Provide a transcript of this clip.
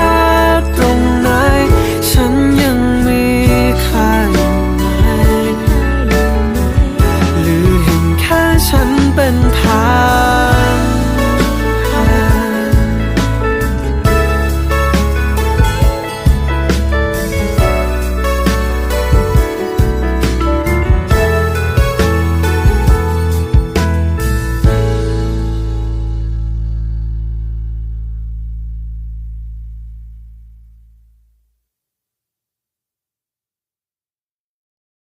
ด